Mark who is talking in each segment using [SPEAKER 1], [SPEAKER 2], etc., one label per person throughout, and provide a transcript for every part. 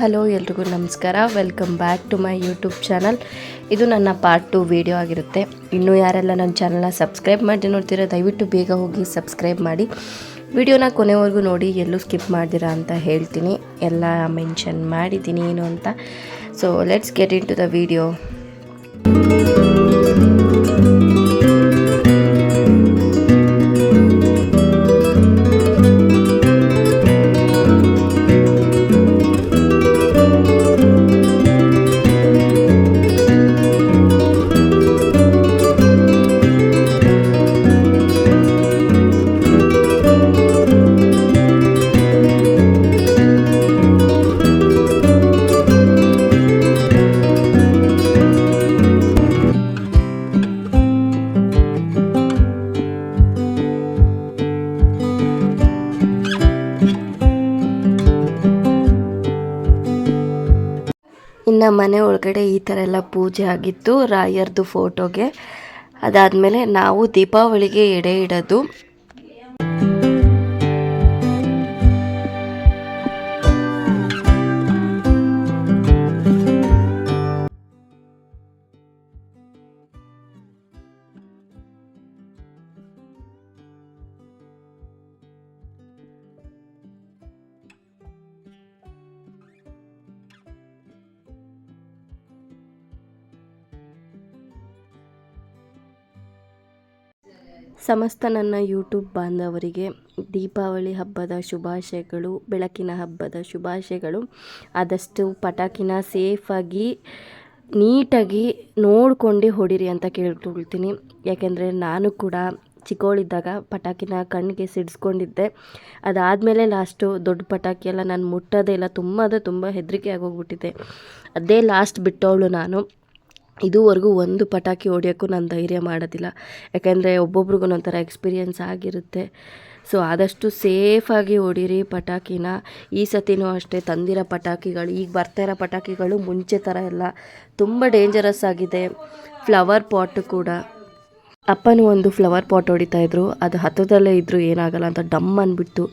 [SPEAKER 1] Hello ಎಲ್ರಿಗೂ ನಮಸ್ಕಾರ. Welcome back to my YouTube channel ಇದು ನನ್ನ ಪಾರ್ಟ್ ಟು ವಿಡಿಯೋ ಆಗಿರುತ್ತೆ. ಇನ್ನೂ ಯಾರೆಲ್ಲ ನನ್ನ ಚಾನಲ್ನ ಸಬ್ಸ್ಕ್ರೈಬ್ ಮಾಡಿ ನೋಡ್ತೀರಾ, ದಯವಿಟ್ಟು ಬೇಗ ಹೋಗಿ ಸಬ್ಸ್ಕ್ರೈಬ್ ಮಾಡಿ. ವಿಡಿಯೋನ ಕೊನೆವರೆಗೂ ನೋಡಿ, ಎಲ್ಲೂ ಸ್ಕಿಪ್ ಮಾಡ್ದಿರಾ ಅಂತ ಹೇಳ್ತೀನಿ. ಎಲ್ಲ ಮೆನ್ಷನ್ ಮಾಡಿದ್ದೀನಿ ಏನು ಅಂತ. So let's get into the video ಇನ್ನು ಮನೆ ಒಳಗಡೆ ಈ ಥರ ಎಲ್ಲ ಪೂಜೆ ಆಗಿತ್ತು. ರಾಯರ್ದು ಫೋಟೋಗೆ ಅದಾದಮೇಲೆ ನಾವು ದೀಪಾವಳಿಗೆ ಎಡೆ ಇಡೋದು. ಸಮಸ್ತ ನನ್ನ ಯೂಟ್ಯೂಬ್ ಬಾಂಧವರಿಗೆ ದೀಪಾವಳಿ ಹಬ್ಬದ ಶುಭಾಶಯಗಳು, ಬೆಳಕಿನ ಹಬ್ಬದ ಶುಭಾಶಯಗಳು. ಆದಷ್ಟು ಪಟಾಕಿನ ಸೇಫಾಗಿ, ನೀಟಾಗಿ ನೋಡ್ಕೊಂಡು ಹೊಡಿರಿ ಅಂತ ಕೇಳ್ಕೊಳ್ತೀನಿ. ಯಾಕೆಂದರೆ ನಾನು ಕೂಡ ಚಿಕ್ಕವಳಿದ್ದಾಗ ಪಟಾಕಿನ ಕಣ್ಣಿಗೆ ಸಿಡಿಸ್ಕೊಂಡಿದ್ದೆ. ಅದಾದಮೇಲೆ ಲಾಸ್ಟು ದೊಡ್ಡ ಪಟಾಕಿ ಎಲ್ಲ ನಾನು ಮುಟ್ಟೋದೇ ಇಲ್ಲ, ತುಂಬ ಅಂದರೆ ತುಂಬ ಹೆದರಿಕೆ ಆಗೋಗ್ಬಿಟ್ಟಿದ್ದೆ ಅದೇ ಲಾಸ್ಟ್ ಬಿಟ್ಟವಳು ನಾನು. ಇದುವರೆಗೂ ಒಂದು ಪಟಾಕಿ ಹೊಡಿಯೋಕ್ಕೂ ನಾನು ಧೈರ್ಯ ಮಾಡೋದಿಲ್ಲ. ಯಾಕೆಂದರೆ ಒಬ್ಬೊಬ್ರಿಗೂ ಒಂಥರ ಎಕ್ಸ್ಪೀರಿಯೆನ್ಸ್ ಆಗಿರುತ್ತೆ. ಸೊ ಆದಷ್ಟು ಸೇಫಾಗಿ ಹೊಡೀರಿ ಪಟಾಕಿನ. ಈ ಸತಿನೂ ಅಷ್ಟೇ ತಂದಿರೋ ಪಟಾಕಿಗಳು, ಈಗ ಬರ್ತಾ ಇರೋ ಪಟಾಕಿಗಳು ಮುಂಚೆ ಥರ ಎಲ್ಲ ತುಂಬ ಡೇಂಜರಸ್ ಆಗಿದೆ. ಫ್ಲವರ್ ಪಾಟು ಕೂಡ. ಅಪ್ಪನೂ ಒಂದು ಫ್ಲವರ್ ಪಾಟ್ ಹೊಡಿತಾ ಇದ್ರು. ಅದು ಹತ್ತದಲ್ಲೇ ಇದ್ದರೂ ಏನಾಗಲ್ಲ ಅಂತ ಡಮ್ ಅಂದ್ಬಿಟ್ಟು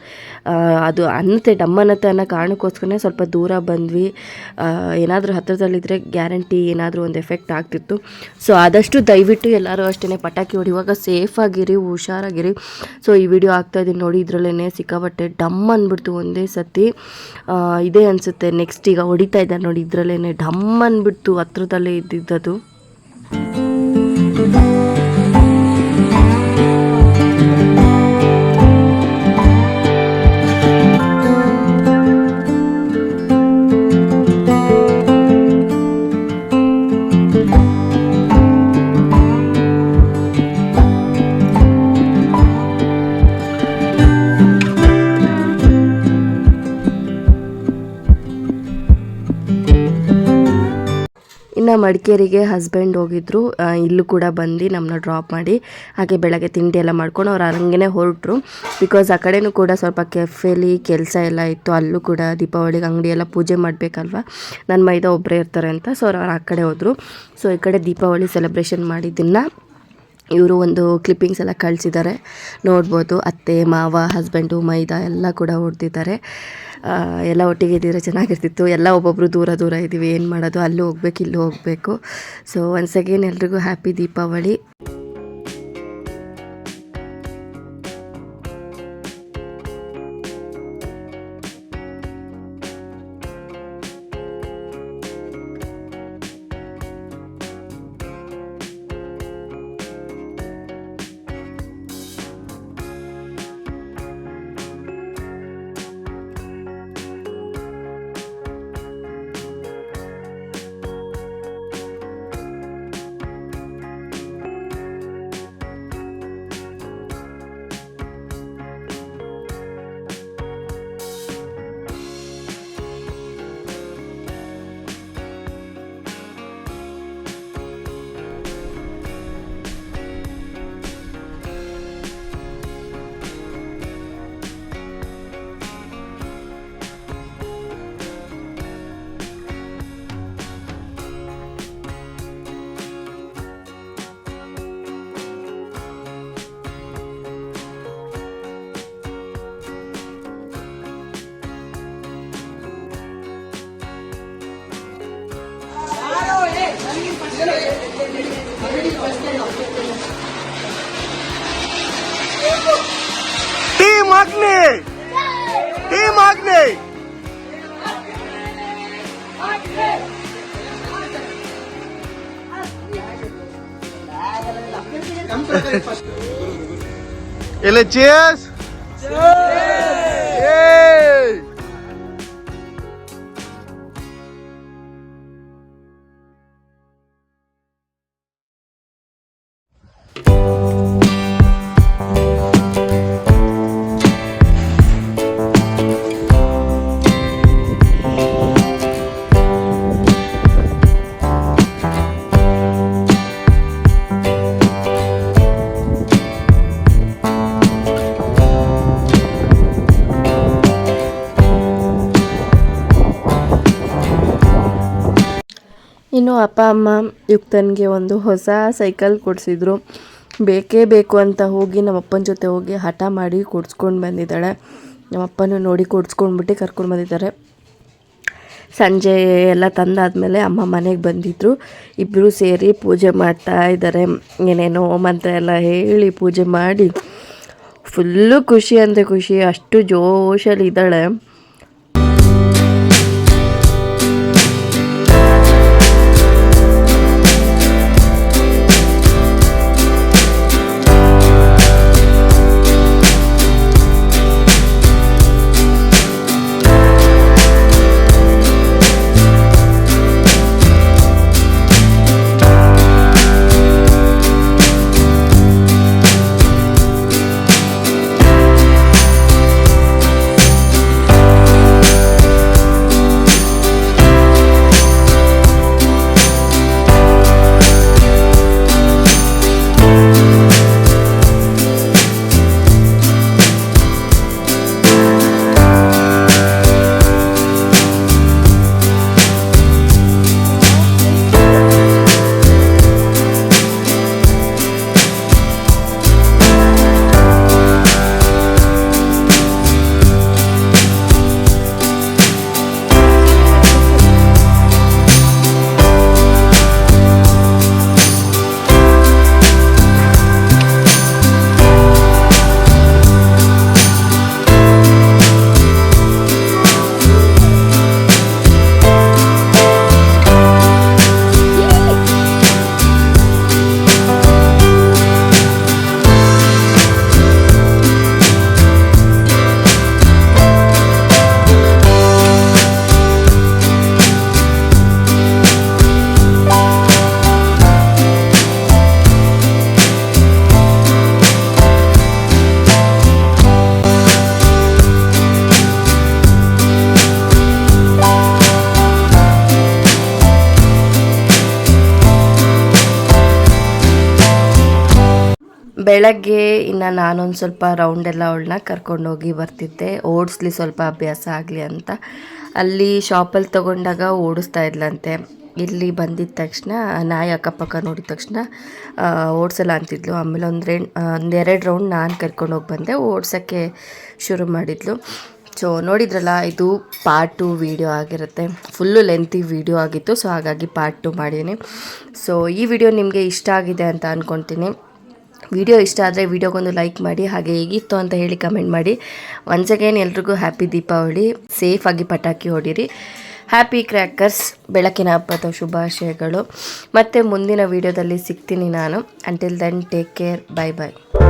[SPEAKER 1] ಅದು ಅನ್ನತ್ತೆ, ಡಮ್ ಅನ್ನತ್ತೆ ಅನ್ನೋ ಕಾರಣಕ್ಕೋಸ್ಕರನೇ ಸ್ವಲ್ಪ ದೂರ ಬಂದ್ವಿ. ಏನಾದರೂ ಹತ್ತಿರದಲ್ಲಿದ್ದರೆ ಗ್ಯಾರಂಟಿ ಏನಾದರೂ ಒಂದು ಎಫೆಕ್ಟ್ ಆಗ್ತಿತ್ತು. ಸೊ ಆದಷ್ಟು ದಯವಿಟ್ಟು ಎಲ್ಲರೂ ಅಷ್ಟೇ ಪಟಾಕಿ ಹೊಡಿಯುವಾಗ ಸೇಫಾಗಿರಿ ಹುಷಾರಾಗಿರಿ. ಸೊ ಈ ವಿಡಿಯೋ ಆಗ್ತಾಯಿದ್ದೀನಿ ನೋಡಿ ಇದರಲ್ಲೇ ಸಿಕ್ಕಾಪಟ್ಟೆ ಡಮ್ ಅಂದ್ಬಿಡ್ತು ಒಂದೇ ಸತಿ. ಇದೇ ಅನಿಸುತ್ತೆ ನೆಕ್ಸ್ಟ್ ಈಗ ಹೊಡಿತಾ ಇದ್ದಾರೆ ನೋಡಿ ಇದರಲ್ಲೇ ಡಮ್ ಅಂದ್ಬಿಡ್ತು ಹತ್ರದಲ್ಲೇ ಇದ್ದಿದ್ದದು. ಇನ್ನು ಮಡಿಕೇರಿಗೆ ಹಸ್ಬೆಂಡ್ ಹೋಗಿದ್ರು. ಇಲ್ಲೂ ಕೂಡ ಬಂದು ನಮ್ಮನ್ನ ಡ್ರಾಪ್ ಮಾಡಿ, ಹಾಗೆ ಬೆಳಗ್ಗೆ ತಿಂಡಿ ಎಲ್ಲ ಮಾಡ್ಕೊಂಡು ಅವ್ರು ಹಂಗೆ ಹೊರಟ್ರು. ಬಿಕಾಸ್ ಆ ಕಡೆನೂ ಕೂಡ ಸ್ವಲ್ಪ ಕೆಫೆಲಿ ಕೆಲಸ ಎಲ್ಲ ಇತ್ತು, ಅಲ್ಲೂ ಕೂಡ ದೀಪಾವಳಿಗೆ ಅಂಗಡಿ ಎಲ್ಲ ಪೂಜೆ ಮಾಡಬೇಕಲ್ವ? ನನ್ನ ಮೈದ ಒಬ್ಬರೇ ಇರ್ತಾರೆ ಅಂತ ಸೊ ಅವ್ರು ಆ ಕಡೆ ಹೋದರು. ಸೊ ಈ ಕಡೆ ದೀಪಾವಳಿ ಸೆಲೆಬ್ರೇಷನ್ ಮಾಡಿದ್ದನ್ನು ಇವರು ಒಂದು ಕ್ಲಿಪ್ಪಿಂಗ್ಸ್ ಎಲ್ಲ ಕಳಿಸಿದ್ದಾರೆ. ನೋಡ್ಬೋದು ಅತ್ತೆ, ಮಾವ ಹಸ್ಬೆಂಡು ಮೈದಾ ಎಲ್ಲ ಕೂಡ ಹೊಡೆದಿದ್ದಾರೆ. ಎಲ್ಲ ಒಟ್ಟಿಗೆ ಇದ್ದಿದ್ರೆ ಚೆನ್ನಾಗಿರ್ತಿತ್ತು. ಎಲ್ಲ ಒಬ್ಬೊಬ್ಬರು ದೂರ ದೂರ ಇದ್ದೀವಿ. ಏನು ಮಾಡೋದು? ಅಲ್ಲೂ ಹೋಗ್ಬೇಕು, ಇಲ್ಲೂ ಹೋಗಬೇಕು. ಸೊ ಒನ್ಸ್ ಅಗೇನ್ ಎಲ್ರಿಗೂ happy Deepavali.
[SPEAKER 2] Team Agni team Agni ಎಲ್ಲ ಚೇಸ್
[SPEAKER 1] ಇನ್ನು ಅಪ್ಪ, ಅಮ್ಮ ಯುಕ್ತನಿಗೆ ಒಂದು ಹೊಸ ಸೈಕಲ್ ಕೊಡಿಸಿದ್ರು. ಬೇಕೇ ಬೇಕು ಅಂತ ಹೋಗಿ ನಮ್ಮಪ್ಪನ ಜೊತೆ ಹೋಗಿ ಹಠ ಮಾಡಿ ಕೊಡ್ಸ್ಕೊಂಡು ಬಂದಿದ್ದಾಳೆ. ನಮ್ಮಪ್ಪನೂ ನೋಡಿ ಕೊಡ್ಸ್ಕೊಂಡ್ಬಿಟ್ಟು ಕರ್ಕೊಂಡು ಬಂದಿದ್ದಾರೆ. ಸಂಜೆ ಎಲ್ಲ ತಂದಾದಮೇಲೆ ಅಮ್ಮ ಮನೆಗೆ ಬಂದಿದ್ದರು ಇಬ್ಬರು ಸೇರಿ ಪೂಜೆ ಮಾಡ್ತಾ ಇದ್ದಾರೆ. ಏನೇನೋ ಮಂತ್ರ ಎಲ್ಲ ಹೇಳಿ ಪೂಜೆ ಮಾಡಿ. ಫುಲ್ಲು ಖುಷಿ ಅಂದರೆ ಖುಷಿ. ಅಷ್ಟು ಜೋಶಲ್ಲಿ ಇದ್ದಾಳೆ. ಬೆಳಗ್ಗೆ ಇನ್ನು ನಾನೊಂದು ಸ್ವಲ್ಪ ರೌಂಡೆಲ್ಲ ಅವಳನ್ನ ಕರ್ಕೊಂಡೋಗಿ ಬರ್ತಿದ್ದೆ. ಓಡಿಸ್ಲಿ ಸ್ವಲ್ಪ ಅಭ್ಯಾಸ ಆಗಲಿ ಅಂತ. ಅಲ್ಲಿ ಶಾಪಲ್ಲಿ ತೊಗೊಂಡಾಗ ಓಡಿಸ್ತಾ ಇದ್ಲಂತೆ. ಇಲ್ಲಿ ಬಂದಿದ್ದ ತಕ್ಷಣ, ನಾಯಿ ಅಕ್ಕಪಕ್ಕ ನೋಡಿದ ತಕ್ಷಣ ಓಡಿಸಲ್ಲ ಅಂತಿದ್ಲು. ಆಮೇಲೆ ಒಂದು ಒಂದೆರಡು ರೌಂಡ್ ನಾನು ಕರ್ಕೊಂಡೋಗಿ ಬಂದೆ. ಓಡಿಸೋಕ್ಕೆ ಶುರು ಮಾಡಿದ್ಲು. ಸೊ ನೋಡಿದ್ರಲ್ಲ, ಇದು ಪಾರ್ಟ್ ಟು ವೀಡಿಯೋ ಆಗಿರುತ್ತೆ. ಫುಲ್ಲು ಲೆಂತಿ ವೀಡಿಯೋ ಆಗಿತ್ತು. ಸೊ ಹಾಗಾಗಿ ಪಾರ್ಟ್ ಟು ಮಾಡೀನಿ ಸೊ ಈ ವಿಡಿಯೋ ನಿಮಗೆ ಇಷ್ಟ ಆಗಿದೆ ಅಂತ ಅಂದ್ಕೊತೀನಿ ವಿಡಿಯೋ ಇಷ್ಟ ಆದರೆ ವಿಡಿಯೋಗೊಂದು ಲೈಕ್ ಮಾಡಿ, ಹಾಗೆ ಹೇಗಿತ್ತು ಅಂತ ಹೇಳಿ ಕಮೆಂಟ್ ಮಾಡಿ. ಒನ್ಸ್ ಅಗೇನ್ ಎಲ್ರಿಗೂ ಹ್ಯಾಪಿ ದೀಪಾವಳಿ. ಸೇಫಾಗಿ ಪಟಾಕಿ ಹೊಡಿರಿ. ಹ್ಯಾಪಿ ಕ್ರ್ಯಾಕರ್ಸ್ ಬೆಳಕಿನ ಹಬ್ಬದ ಶುಭಾಶಯಗಳು. ಮತ್ತು ಮುಂದಿನ ವಿಡಿಯೋದಲ್ಲಿ ಸಿಗ್ತೀನಿ ನಾನು. Until then take care bye bye